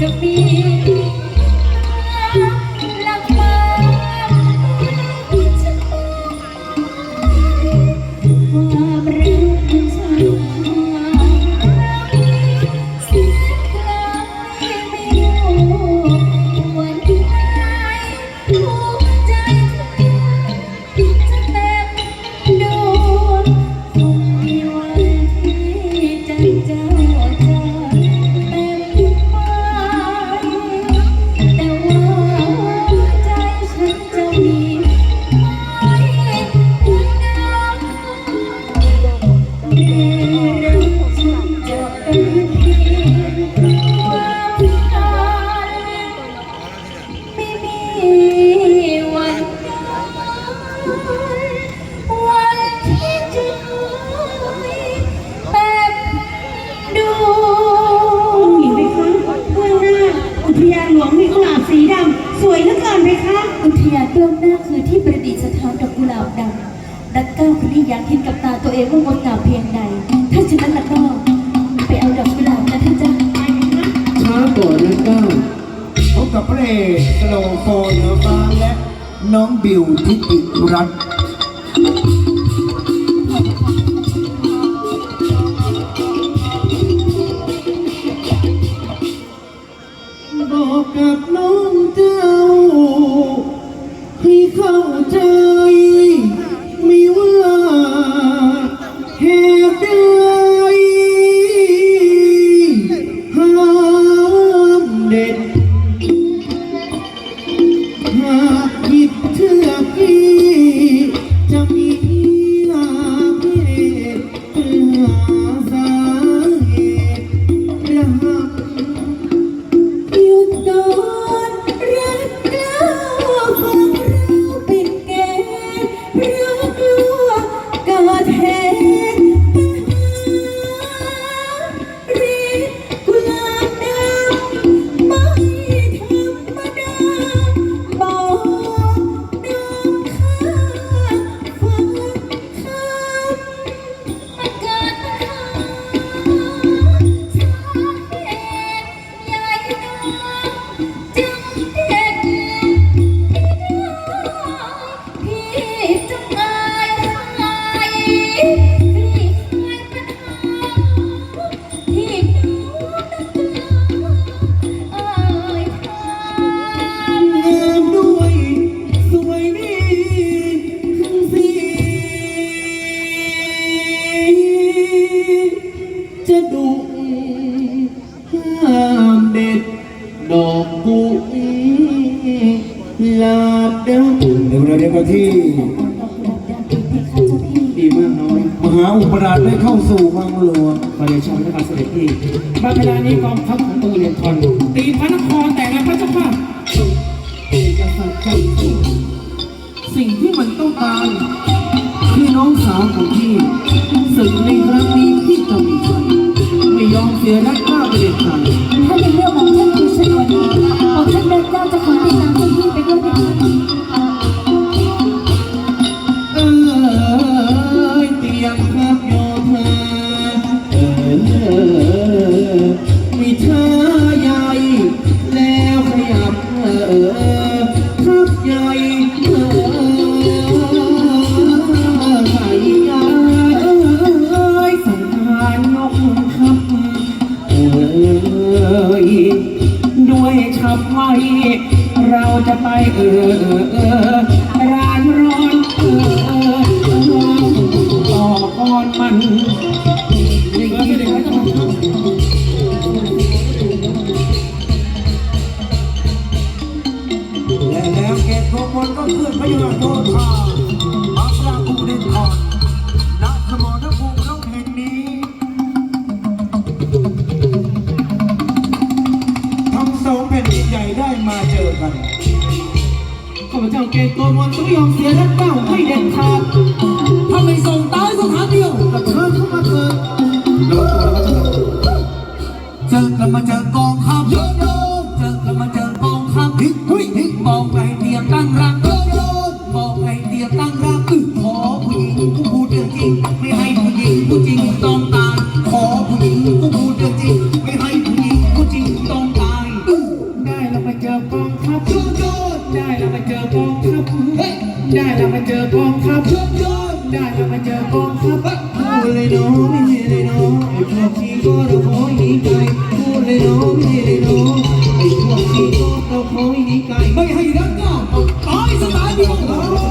to be น้าคือที่ประดิษฐานดอกกุหลาบดำรักเก้าคนนี้อยากเห็นกับตาตัวเองว่างดงามเพียงใด ถ้าฉะนั้นแล้วก็ไปเอาดอกกุหลาบนะท่านจ้าช้าก่อนนะก้าวพบกับพระเอกสโลโฟนเหนือฟ้าและน้องบิวทิติรัตน์ อกกุหลาบดำในเวลาเดียวกันที่ดีมากน้อยมหาอุปราชได้เข้าสู่วังหลวงขอเดชะพระบาทสมเด็จพี่บางเวลานี้กองทัพของตูเรียนทอน ทำไม เราจะไปเออเออ เกณฑ์ตัวมนต้องยอมเสียและเก้าให้เด็ดขาดถ้าไม่ส่ง เจอกองทัพโยโยได้เราไปเจอกองทัพพูดเลยน้องไม่ใช่เลยน้องไอ้พวกที่ก็เราขอให้หนีไกลพูดเลยน้องไม่ใช่เลยน้องไอ้พวกที่ก็เราขอให้หนีไกลไม่ให้รักก็ตายสไตล์เดียว